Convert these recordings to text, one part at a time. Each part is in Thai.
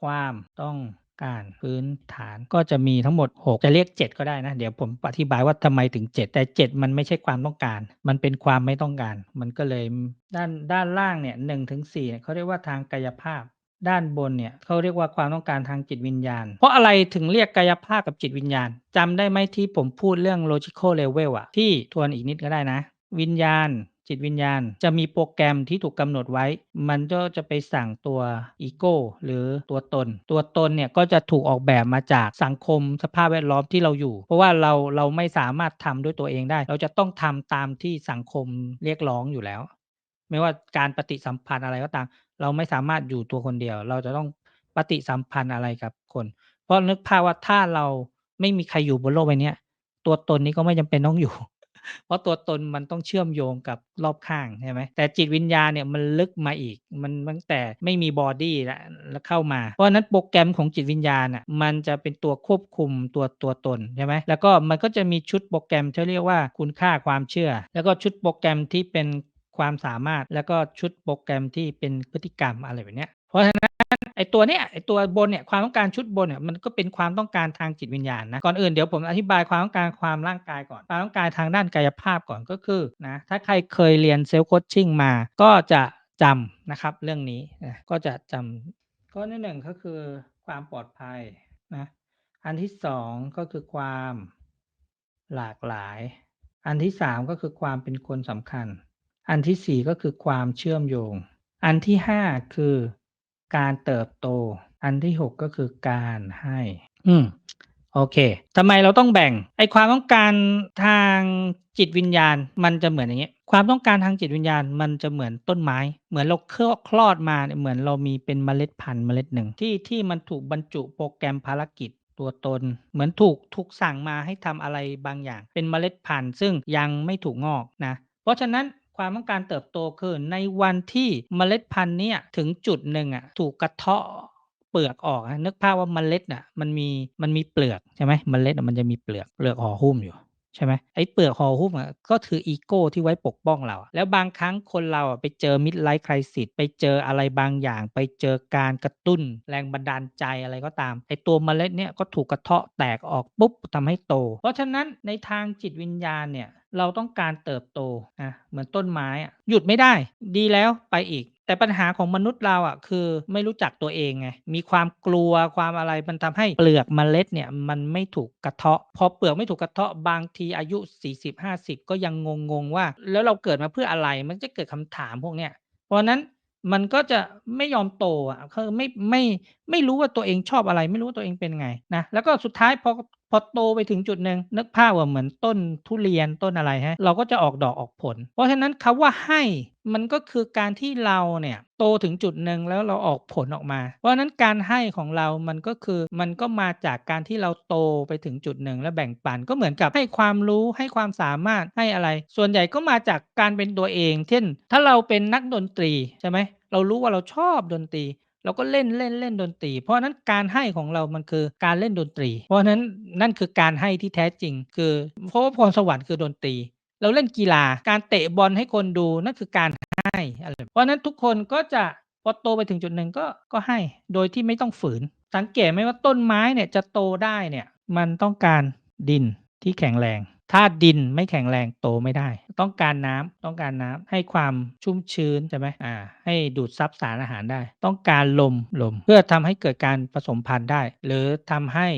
ความต้องการพื้นฐานก็จะมีทั้งหมด 6 จะเรียก 7 ก็ได้นะ เดี๋ยวผมอธิบายว่าทำไมถึง 7 แต่ 7 มันไม่ใช่ความต้องการ มันเป็นความไม่ต้องการ มันก็เลยด้านด้านล่างเนี่ย1ถึง4เนี่ยเขาเรียกว่าทางกายภาพ ด้านบนเนี่ยเขาเรียกว่าความต้องการทางจิตวิญญาณ เพราะอะไรถึงเรียกกายภาพกับจิตวิญญาณจำได้ไหมที่ผมพูดเรื่อง logical level อะที่ทวนอีกนิดก็ได้นะ วิญญาณ จิตวิญญาณ จะมีโปรแกรมที่ถูกกำหนดไว้ มันก็จะไปสั่งตัวอีโก้หรือตัวตน ตัวตนเนี่ยก็จะถูกออกแบบมาจากสังคมสภาพแวดล้อมที่เราอยู่ เพราะว่าเราเราไม่สามารถทำด้วยตัวเองได้ เราจะต้องทำตามที่สังคมเรียกร้องอยู่แล้ว ไม่ว่าการปฏิสัมพันธ์อะไรก็ตาม เราไม่สามารถอยู่ตัวคนเดียว เราจะต้องปฏิสัมพันธ์อะไรกับคน เพราะนึกภาพว่าถ้าเราไม่มีใครอยู่บนโลกใบนี้ตัวตนนี้ก็ไม่จำเป็นต้องอยู่ เพราะตัวตนมันต้องเชื่อมโยงกับรอบข้างใช่ไหมแต่จิตวิญญาณเนี่ยมันลึกมาอีก มันตั้งแต่ไม่มีบอดี้แล้วแล้วเข้ามา เพราะฉะนั้นโปรแกรมของจิตวิญญาณอะมันจะเป็นตัวควบคุมตัวตัวตนใช่ไหมแล้วก็มันก็จะมีชุดโปรแกรมที่เรียกว่าคุณค่าความเชื่อ แล้วก็ชุดโปรแกรมที่เป็นความสามารถแล้วก็ชุดโปรแกรมที่เป็นพฤติกรรมอะไรแบบนี้เพราะฉะนั้น ไอตัวเนี้ยไอตัวบนเนี่ยความต้องการชุดบนเนี่ยมันก็เป็นความต้องการทางจิตวิญญาณนะก่อนอื่นเดี๋ยวผมอธิบายความต้องการความร่างกายก่อนความต้องการทางด้านกายภาพก่อนก็คือนะถ้าใครเคยเรียนเซลล์โคชชิ่งมาก็จะจำนะครับเรื่องนี้นะก็จะจำข้อที่หนึ่งก็คือความปลอดภัยนะอันที่สองก็คือความหลากหลาย อันที่สามก็คือความเป็นคนสำคัญ อันที่สี่ก็คือความเชื่อมโยง อันที่ห้าคือ การเติบโต อันที่หกก็คือการให้ อืมโอเคทำไมเราต้องแบ่ง ไอความต้องการทางจิตวิญญาณ มันจะเหมือนอย่างเงี้ย ความต้องการทางจิตวิญญาณ มันจะเหมือนต้นไม้ เหมือนเราเคลอคลอดมาเนี่ยเหมือนเรามีเป็นเมล็ดพันธุ์เมล็ดหนึ่งที่ที่มันถูกบรรจุโปรแกรมภารกิจตัวตน เหมือนถูกถูกสั่งมาให้ทำอะไรบางอย่าง เป็นเมล็ดพันธุ์ซึ่งยังไม่ถูกงอกนะ เพราะฉะนั้น ความต้องการเติบโตคือในวันที่เมล็ดพันธุ์เนี่ยถึงจุดหนึ่งอะถูกกระเทาะเปลือกออกนึกภาพว่าเมล็ดอะมันมีมันมีเปลือกใช่ไหมเมล็ดมันจะมีเปลือกเปลือกห่อหุ้มอยู่ ใช่ไหมไอ้เปลือกห่อหุ้มอะก็คืออีโก้ที่ไว้ปกป้องเรา แล้วบางครั้งคนเราอะไปเจอมิดไลท์คริสิสไปเจออะไรบางอย่าง ไปเจอการกระตุ้น แรงบันดาลใจอะไรก็ตามไอ้ตัวเมล็ดเนี้ยก็ถูกกระเทาะแตกออกปุ๊บทำให้โต เพราะฉะนั้นในทางจิตวิญญาณเนี่ยเราต้องการเติบโตนะเหมือนต้นไม้อะหยุดไม่ได้ ดีแล้วไปอีก แต่ปัญหาของมนุษย์เราอะคือไม่รู้จักตัวเองไงมีความกลัวความอะไรมันทำให้เปลือกเมล็ดเนี่ยมันไม่ถูกกระเทาะ พอเปลือกไม่ถูกกระเทาะบางทีอายุ 40-50 ก็ยังงงๆว่า แล้วเราเกิดมาเพื่ออะไรมันจะเกิดคำถามพวกเนี้ยเพราะนั้นมันก็จะไม่ยอมโตอะคือไม่ไม่ไม่รู้ว่าตัวเองชอบอะไร ไม่รู้ว่าตัวเองเป็นไงนะแล้วก็สุดท้ายพอ พอโตไปถึงจุดหนึ่งนึกภาพว่าเหมือนต้นทุเรียนต้นอะไรฮะ เราก็จะออกดอกออกผล เพราะฉะนั้นคำว่าให้มันก็คือการที่เราเนี่ยโตถึงจุดหนึ่งแล้วเราออกผลออกมา เพราะฉะนั้นการให้ของเรา มันก็คือมันก็มาจากการที่เราโตไปถึงจุดหนึ่งแล้วแบ่งปันก็เหมือนกับให้ความรู้ให้ความสามารถให้อะไร ส่วนใหญ่ก็มาจากการเป็นตัวเอง เช่น ถ้าเราเป็นนักดนตรีใช่ไหมเรารู้ว่าเราชอบดนตรี เราก็เล่นเล่นเล่นดนตรี เพราะนั้นการให้ของเรามันคือการเล่นดนตรี เพราะนั้นนั่นคือการให้ที่แท้จริง คือเพราะว่าพรสวรรค์คือดนตรี เราเล่นกีฬาการเตะบอลให้คนดูนั่นคือการให้อะไรเพราะนั้นทุกคนก็จะพอโตไปถึงจุดหนึ่งก็ก็ให้โดยที่ไม่ต้องฝืน สังเกตไหมว่าต้นไม้เนี่ยจะโตได้เนี่ยมันต้องการดินที่แข็งแรง ถ้าดินไม่แข็งแรงโตไม่ได้ ต้องการน้ำต้องการน้ำให้ความชุ่มชื้นใช่ไหมอ่า ให้ดูดซับสารอาหารได้ ต้องการลมลม เพื่อทำให้เกิดการผสมพันธุ์ได้ หรือทำให้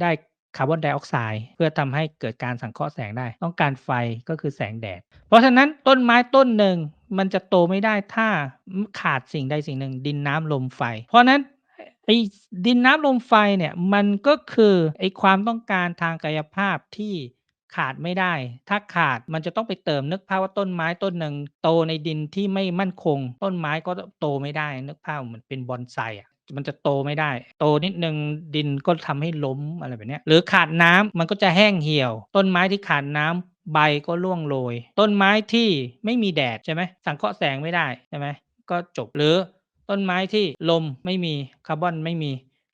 ได้คาร์บอนไดออกไซด์เพื่อทำให้เกิดการสังเคราะห์แสงได้ ต้องการไฟก็คือแสงแดด เพราะฉะนั้นต้นไม้ต้นหนึ่งมันจะโตไม่ได้ถ้าขาดสิ่งใดสิ่งหนึ่ง ดินน้ำลมไฟ เพราะนั้นไอ้ดินน้ำลมไฟเนี่ยมันก็คือไอ้ความต้องการทางกายภาพที่ ขาดไม่ได้ ถ้าขาดมันจะต้องไปเติมนึกภาพว่าต้นไม้ต้นหนึ่งโตในดินที่ไม่มั่นคง ต้นไม้ก็โตไม่ได้นึกภาพเหมือนเป็นบอนไซอะมันจะโตไม่ได้ โตนิดนึงดินก็ทำให้ล้มอะไรแบบนี้หรือขาดน้ำมันก็จะแห้งเหี่ยว ต้นไม้ที่ขาดน้ำใบก็ร่วงโรย ต้นไม้ที่ไม่มีแดดใช่ไหมสังเคราะห์แสงไม่ได้ใช่ไหมก็จบหรือต้นไม้ที่ลมไม่มีคาร์บอนไม่มี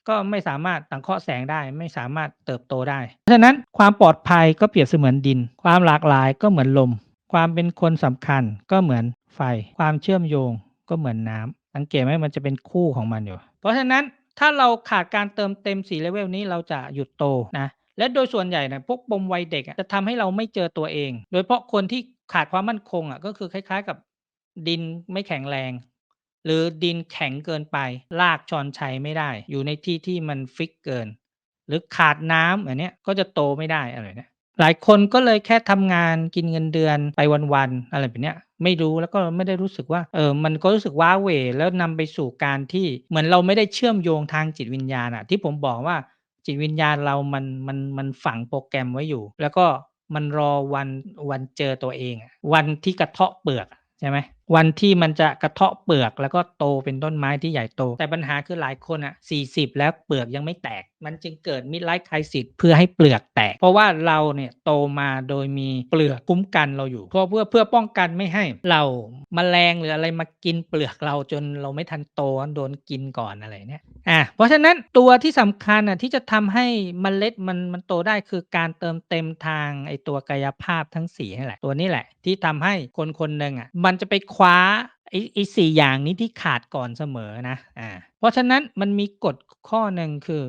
ก็ไม่สามารถสังเคราะห์แสงได้ ไม่สามารถเติบโตได้ เพราะฉะนั้นความปลอดภัยก็เปรียบเสมือนดิน ความหลากหลายก็เหมือนลม ความเป็นคนสำคัญก็เหมือนไฟ ความเชื่อมโยงก็เหมือนน้ำสังเกตไหมมันจะเป็นคู่ของมันอยู่ เพราะฉะนั้นถ้าเราขาดการเติมเต็ม4 level นี้เราจะหยุดโตนะและโดยส่วนใหญ่นะพวกปมวัยเด็กจะทำให้เราไม่เจอตัวเอง โดยเฉพาะคนที่ขาดความมั่นคงอะก็คือคล้าย ๆ กับดินไม่แข็งแรง หรือดินแข็งเกินไปรากชอนชัยไม่ได้ อยู่ในที่ที่มันฟิกเกิน หรือขาดน้ำอันเนี้ยก็จะโตไม่ได้อะไรเนี้ยหลายคนก็เลยแค่ทำงานกินเงินเดือนไปวันๆอะไรแบบเนี้ยไม่รู้แล้วก็ไม่ได้รู้สึกว่าเออมันก็รู้สึกว้าเหว่แล้วนำไปสู่การที่เหมือนเราไม่ได้เชื่อมโยงทางจิตวิญญาณอะที่ผมบอกว่าจิตวิญญาณเรามันมันมันฝังโปรแกรมไว้อยู่ แล้วก็มันรอวันวันเจอตัวเอง วันที่กระเทาะเปลือกอะใช่ไหมวันที่มันจะกระเทาะเปลือกแล้วก็โตเป็นต้นไม้ที่ใหญ่โต แต่ปัญหาคือหลายคนอะ 40 แล้วเปลือกยังไม่แตก มันจึงเกิด midlife crisis เพื่อให้เปลือกแตก เพราะว่าเราเนี่ยโตมาโดยมีเปลือกคุ้มกันเราอยู่เพื่อเพื่อเพื่อป้องกันไม่ให้เหล่าแมลงหรืออะไรมากินเปลือกเราจนเราไม่ทันโตโดนกินก่อนอะไรเนี้ยอาเพราะฉะนั้นตัวที่สำคัญน่ะที่จะทำให้มเมล็ดมันมันโตได้คือการเติมเต็มทางไอตัวกายภาพทั้ง4นี่แหละตัวนี้แหละ ที่ทำให้คนคนหนึ่งอะมันจะไปคว้าไอ้ไอ้4อย่างนี้ที่ขาดก่อนเสมอนะอ่าเพราะฉะนั้นมันมีกฎข้อหนึ่งคือ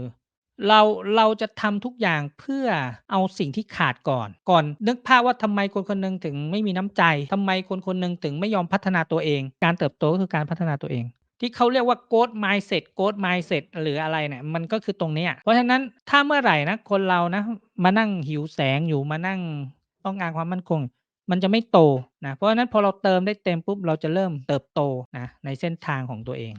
เราเราจะทำทุกอย่างเพื่อเอาสิ่งที่ขาดก่อน ก่อนนึกภาพว่าทำไมคนคนหนึ่งถึงไม่มีน้ำใจทำไมคนคนหนึ่งถึงไม่ยอมพัฒนาตัวเอง การเติบโตก็คือการพัฒนาตัวเอง ที่เขาเรียกว่า growth mindset growth mindset หรืออะไรเนี่ยมันก็คือตรงเนี้ยเพราะฉะนั้นถ้าเมื่อไหร่นะคนเรานะ มานั่งหิวแสงอยู่มานั่งต้องการความมั่นคง มันจะไม่โตนะเพราะฉะนั้นพอเราเติมได้เต็มปุ๊บเราจะเริ่มเติบโตนะในเส้นทางของตัวเอง